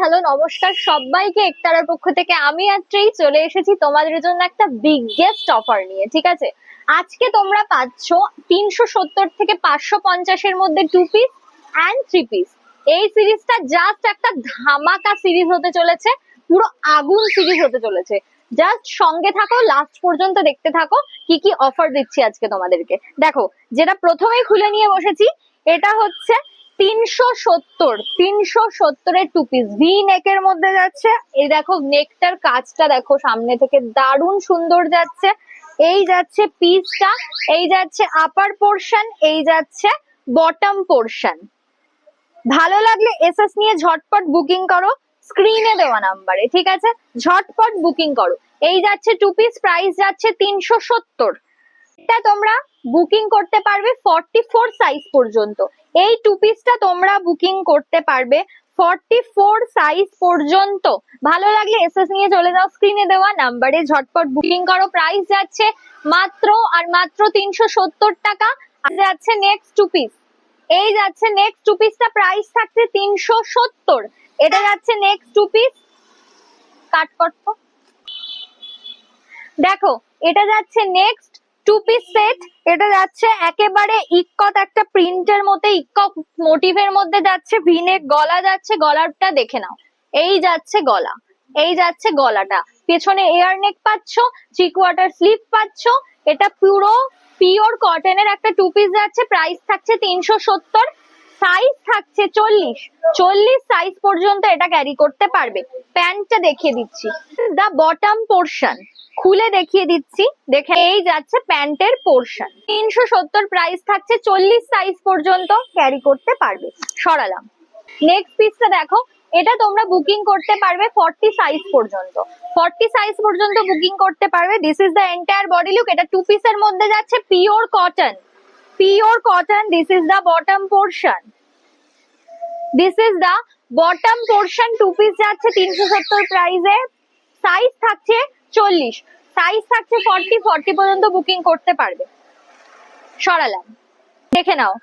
Hello নমস্কার সবাইকে। একতারার পক্ষ থেকে আমি আত্রেই চলে এসেছি তোমাদের জন্য একটা বিগেস্ট অফার নিয়ে, ঠিক আছে? আজকে তোমরা পাচ্ছ তিনশো সত্তর থেকে পাঁচশো পঞ্চাশের মধ্যে two piece and three piece এই সিরিজটা জাস্ট একটা ধামাকা সিরিজ হতে চলেছে, পুরো আগুন সিরিজ হতে চলেছে। জাস্ট সঙ্গে থাকো লাস্ট পর্যন্ত দেখতে থাকো, কি কি অফার দিচ্ছি আজকে তোমাদেরকে। দেখো, যেটা প্রথমেই খুলে নিয়ে বসেছি, এটা হচ্ছে তিনশো সত্তর, তিনশো সত্তরের টু পিস ভি নেকের মধ্যে যাচ্ছে। এই দেখো নেকটার কাজটা দেখো, সামনে থেকে দারুণ সুন্দর যাচ্ছে। এই যাচ্ছে পিসটা এই যাচ্ছে আপার পোর্শন এই যাচ্ছে বটম পোর্শন ভালো লাগলে এসএস নিয়ে ঝটপট বুকিং করো স্ক্রিনে দেওয়া নাম্বারে ঠিক আছে? ঝটপট বুকিং করো। এই যাচ্ছে টু পিস প্রাইস যাচ্ছে তিনশো সত্তর। এটা তোমরা বুকিং করতে পারবে ফর্টি ফোর সাইজ পর্যন্ত। এই টু পিসটা তোমরা বুকিং করতে পারবে ফর্টি ফোর সাইজ পর্যন্ত। ভালো লাগলে এসএস নিয়ে চলে যাও স্ক্রিনে দেওয়া নাম্বারে ঝটপট বুকিং করো। প্রাইস যাচ্ছে মাত্র আর মাত্র তিনশো সত্তর টাকা। যাচ্ছে নেক্সট টু পিস এই যাচ্ছে নেক্সট টু পিসটা প্রাইস থাকছে তিনশো সত্তর। এটা যাচ্ছে নেক্সট টু পিস কাট করতো দেখো, এটা যাচ্ছে নেক্সট টু পিস সেট এটা যাচ্ছে একেবারে ইক্কত একটা প্রিন্টের মধ্যে, ইক্কত মোটিভের মধ্যে যাচ্ছে ভিনে গলা যাচ্ছে, গলাটা দেখে নাও। এই যাচ্ছে গলা, এই যাচ্ছে গলাটা। পেছনে এয়ার নেক পাচ্ছ থ্রি কোয়ার্টার স্লিপ পাচ্ছ, এটা পুরো পিওর কটনের একটা টু পিস যাচ্ছে প্রাইস থাকছে তিনশো সত্তর। সাইজ থাকছে চল্লিশ। চল্লিশ সাইজ পর্যন্ত এটা ক্যারি করতে পারবে। প্যান্টটা দেখিয়ে দিচ্ছি। দা বটম পোর্শন খুলে দেখিয়ে দিচ্ছি। দেখে এই যাচ্ছে প্যান্টের পোর্শন তিনশো সত্তর প্রাইস থাকছে চল্লিশ সাইজ পর্যন্ত ক্যারি করতে পারবে। সরালাম। নেক্সট পিসটা দেখো। এটা তোমরা বুকিং করতে পারবে ফর্টি সাইজ পর্যন্ত। ফর্টি সাইজ পর্যন্ত বুকিং করতে পারবে। This is the entire body look এটা টু পিসের মধ্যে যাচ্ছে। Pure cotton pure cotton this is the bottom portion this is the bottom portion two piece যাচ্ছে তিনশো সত্তর প্রাইসে সাইজ থাকছে চল্লিশ। সাইজ থাকছে ফর্টি ফর্টি পর্যন্ত বুকিং করতে পারবে। সরালাম। দেখে নাও।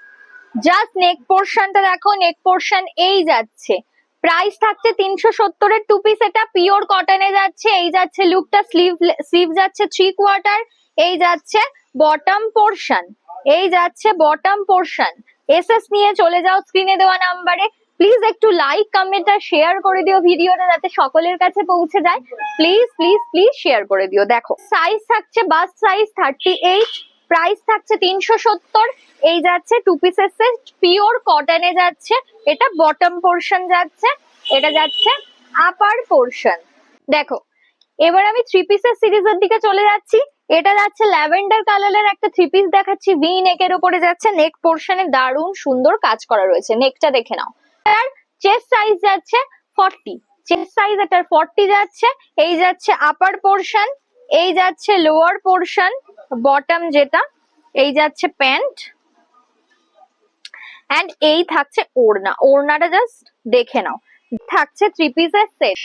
জাস্ট নেক পোর্শনটা দেখো নেক পোর্শন এই যাচ্ছে। প্রাইস থাকছে তিনশো সত্তরের টু পিস এটা পিওর কটনে যাচ্ছে। এই যাচ্ছে লুকটা স্লিভ স্লিভ যাচ্ছে থ্রি কোয়ার্টার এই যাচ্ছে বটম পোর্শন এই যাচ্ছে বটম পোর্শন এসএস নিয়ে চলে যাও স্ক্রিনে দেওয়া নাম্বারে প্লিজ একটু লাইক কমেন্ট আর শেয়ার করে দিও ভিডিওটা যাতে সকলের কাছে পৌঁছে যায়। প্লিজ প্লিজ প্লিজ শেয়ার করে দিও। দেখো সাইজ থাকছে bust size thirty eight price থাকছে তিনশো সত্তর, এই যাচ্ছে টু পিসের সেট পিওর কটনে যাচ্ছে, এটা বটম পোর্শন যাচ্ছে, এটা যাচ্ছে আপার পোর্শন দেখো, এবার আমি থ্রি পিসের সিরিজের দিকে চলে যাচ্ছি। এটা যাচ্ছে ল্যাভেন্ডার কালারের একটা থ্রি পিস দেখাচ্ছি। ভি নেকের উপরে যাচ্ছে নেক পোর্শনে দারুণ সুন্দর কাজ করা রয়েছে। নেকটা দেখে নাও। আর চেস্ট সাইজ যাচ্ছে ফর্টি চেস্ট সাইজ এটার ফর্টি যাচ্ছে, এই যাচ্ছে আপার পোর্শন এই যাচ্ছে লোয়ার পোর্শন বটম যেটা, এই যাচ্ছে প্যান্ট অ্যান্ড এই থাকছে ওড়না। ওড়নাটা জাস্ট দেখে নাও। থাকছে থ্রি পিসের সেট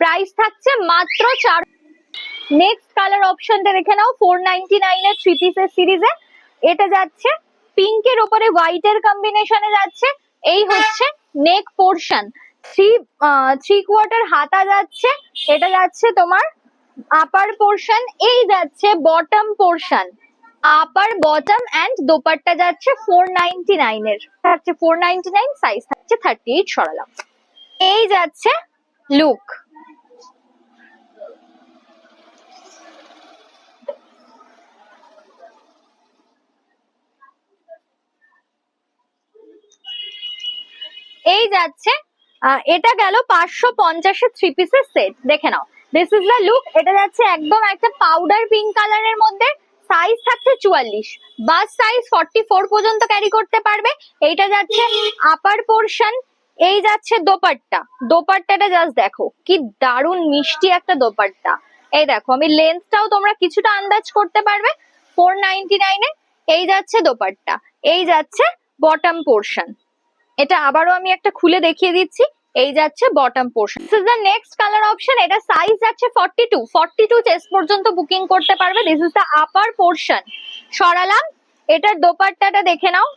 প্রাইস থাকছে মাত্র চার নেক্সট কালার অপশনটা দেখে নাও ফোর নাইনটি নাইনের থ্রি পিসের সিরিজে এটা যাচ্ছে পিঙ্কের ওপরে হোয়াইটের কম্বিনেশনে যাচ্ছে এই হচ্ছে neck portion three three quarter হাতা যাচ্ছে, এটা যাচ্ছে তোমার আপার পোর্শন এই যাচ্ছে bottom portion upper bottom and দোপারটা যাচ্ছে ফোর নাইনটি নাইনের থাকছে ফোর নাইনটি নাইন সাইজ থাকছে থার্টি এইট সরালাম। এই যাচ্ছে লুক এই যাচ্ছে। এটা গেল পাঁচশো পঞ্চাশের থ্রি পিসের সেট দেখে নাও। দিস ইজ দ্য লুক এটা যাচ্ছে একদম একটা পাউডার পিঙ্ক কালারের মধ্যে। সাইজ থাকছে চুয়াল্লিশ। বাস সাইজ ফর্টি ফোর পর্যন্ত ক্যারি করতে পারবে। এইটা যাচ্ছে আপার পোর্শন এই যাচ্ছে দোপাট্টা। দোপাট্টাটা জাস্ট দেখো। কি দারুণ মিষ্টি একটা দোপাট্টা। এই দেখো, আমি লেন্থটাও তোমরা কিছুটা আন্দাজ করতে পারবে। ফোর নাইনটি নাইনে এই যাচ্ছে দোপাট্টা। এই যাচ্ছে বটম পোর্শন এটা আবারও আমি একটা খুলে দেখিয়ে দিচ্ছি। এই যাচ্ছে bottom portion this is the next colour option এটা সাইজ যাচ্ছে forty two forty two chest পর্যন্ত বুকিং করতে পারবে। This is the upper portion সরালাম, এটার দোপাট্টাটা দেখে নাও।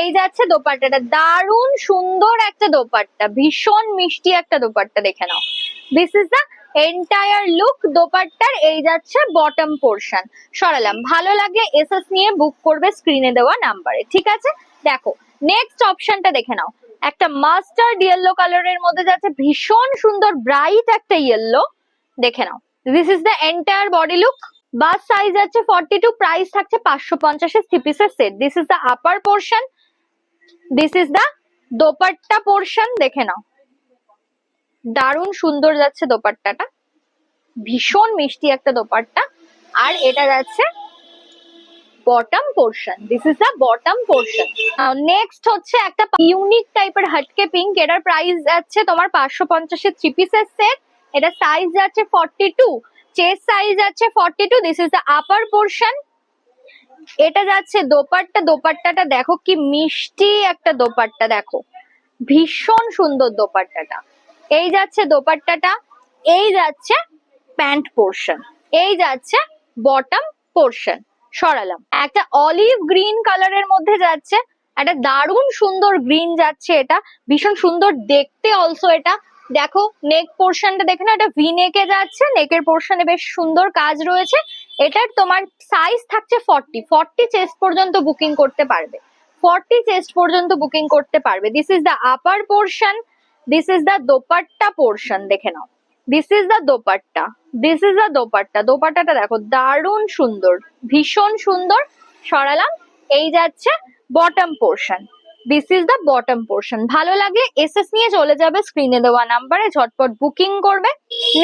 এই যাচ্ছে দোপাট্টাটা। দারুণ সুন্দর একটা দোপাট্টা। ভীষণ মিষ্টি একটা দোপাট্টা দেখে নাও। This is the entire look দোপাট্টার। এই যাচ্ছে বটম পোর্শন সরালাম, ভালো লাগলে এসএস নিয়ে বুক করবে স্ক্রিনে দেওয়া নাম্বারে ঠিক আছে? দেখো নেক্সট অপশনটা দেখে নাও। একটা মাস্টার্ড ইয়েলো কালারের মধ্যে যাচ্ছে ভীষণ সুন্দর ব্রাইট একটা ইয়েলো দেখে নাও। This is the entire body look bust size আছে ফর্টি টু প্রাইস থাকছে পাঁচশো পঞ্চাশের থ্রি পিসের set this is the upper portion this is the dupatta portion দেখে নাও। দারুণ সুন্দর যাচ্ছে দোপাট্টাটা। ভীষণ মিষ্টি একটা দোপাট্টা। আর এটা যাচ্ছে bottom portion this is the bottom portion next হচ্ছে একটা ইউনিক টাইপের হাটকে পিঙ্ক এটার প্রাইস যাচ্ছে তোমার পাঁচশো পঞ্চাশের থ্রি পিসের সেট এটা সাইজ যাচ্ছে ফর্টি টু চেস্ট সাইজ যাচ্ছে forty two this is the upper portion এটা যাচ্ছে দোপাট্টা, দোপাট্টাটা দেখো কি মিষ্টি একটা দোপাট্টা দেখো। ভীষণ সুন্দর দোপাট্টাটা। এই যাচ্ছে দোপাট্টাটা, এই যাচ্ছে প্যান্ট পোর্শন এই যাচ্ছে বটম পোর্শন সরালাম। একটা অলিভ গ্রিন কালারের মধ্যে যাচ্ছে, একটা দারুণ সুন্দর গ্রিন যাচ্ছে এটা, ভীষণ সুন্দর দেখতে অলসো এটা। দেখো নেক পোর্শনটা দেখে না এটা ভি নেকে যাচ্ছে নেকের পোর্শনে বেশ সুন্দর কাজ রয়েছে। এটার তোমার সাইজ থাকছে ফর্টি ফর্টি চেস্ট পর্যন্ত বুকিং করতে পারবে। ফর্টি চেস্ট পর্যন্ত বুকিং করতে পারবে। This is the upper portion this is the dupatta portion দেখে নাও। This is the dupatta. This is the dupatta. দোপাট্টাটা দেখো, দারুণ সুন্দর, ভীষণ সুন্দর। সরালাম, এই যাচ্ছে bottom portion this is the bottom portion ভালো লাগলে এসএস নিয়ে চলে যাবে স্ক্রিনে দেওয়া নাম্বারে ঝটপট বুকিং করবে।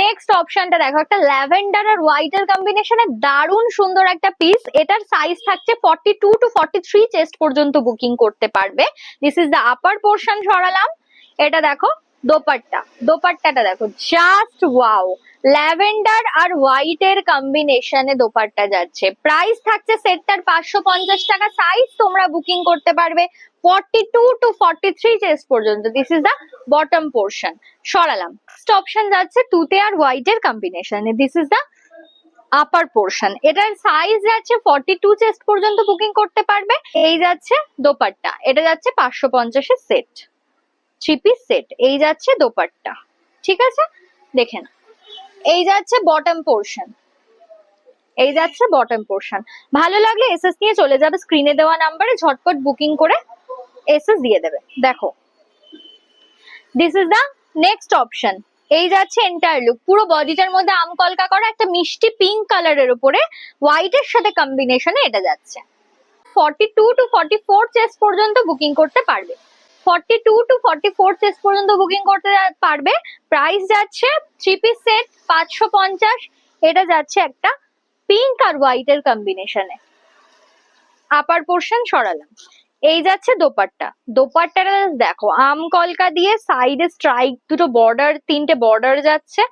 নেক্সট অপশনটা দেখো, একটা ল্যাভেন্ডার আর হোয়াইট এর কম্বিনেশনে দারুণ সুন্দর একটা পিস এটার সাইজ থাকছে forty two two forty three chest পর্যন্ত বুকিং করতে পারবে। This is the upper portion সরালাম। এটা দেখো দোপাট্টা। দোপাট্টাটা দেখো জাস্ট ওয়াও ল্যাভেন্ডার আর হোয়াইট এর কম্বিনেশনে দোপাট্টা যাচ্ছে। প্রাইস থাকছে সেটটার পাঁচশো পঞ্চাশ টাকা। সাইজ তোমরা বুকিং করতে পারবে forty two two forty three chest পর্যন্ত। This is the bottom portion সরালাম। Next option যাচ্ছে তুতে আর হোয়াইট এর কম্বিনেশনে this is the upper portion এটার সাইজ যাচ্ছে ফর্টি টু চেস্ট পর্যন্ত বুকিং করতে পারবে। এই যাচ্ছে দোপাট্টা। এটা যাচ্ছে পাঁচশো পঞ্চাশের সেট থ্রি পিস সেট এই যাচ্ছে দোপাট্টা। ঠিক আছে? দেখেন এই যাচ্ছে বটম পোর্শন এই যাচ্ছে বটম পোর্শন ভালো লাগলে এসএস নিয়ে চলে যাবে। স্ক্রিনে দেওয়া নাম্বারে ঝটপট বুকিং করে এসএস দিয়ে দেবে। দেখো। This is the next option এই যাচ্ছে এন্টায়ার লুক পুরো বডিটার মধ্যে আম কলকা করা একটা মিষ্টি পিঙ্ক কালারের উপরে হোয়াইটের সাথে কম্বিনেশনে এটা যাচ্ছে। Forty two two forty four chest পর্যন্ত বুকিং করতে পারবে। Forty two two forty four chest পর্যন্ত বুকিং করতে পারবে। প্রাইস যাচ্ছে থ্রি পিস সেট পাঁচশো পঞ্চাশ। এটা যাচ্ছে একটা পিঙ্ক আর হোয়াইট এর কম্বিনেশনে আপার পোর্শন সরালাম। এই যাচ্ছে দোপাট্টা। দোপাট্টাটা দেখো, আম কলকা দিয়ে সাইডে স্ট্রাইক দুটো বর্ডার তিনটে বর্ডার যাচ্ছে।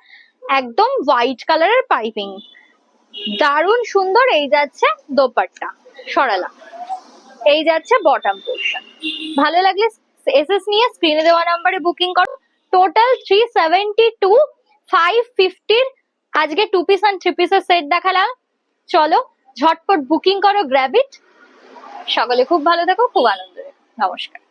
একদম হোয়াইট কালারের পাইপিং দারুণ সুন্দর এই যাচ্ছে দোপাট্টা। সরালাম। এই যাচ্ছে বটম পোর্শন ভালো লাগলে এসএস নিয়ে স্ক্রিনে দেওয়া নাম্বারে বুকিং করো। Total three seventy two five ফিফটির আজকে টু পিস অ্যান্ড থ্রি পিসের সেট দেখালাম। চলো, ঝটপট বুকিং করো গ্র্যাবিট সকলে খুব ভালো থেকো, খুব আনন্দ। নমস্কার।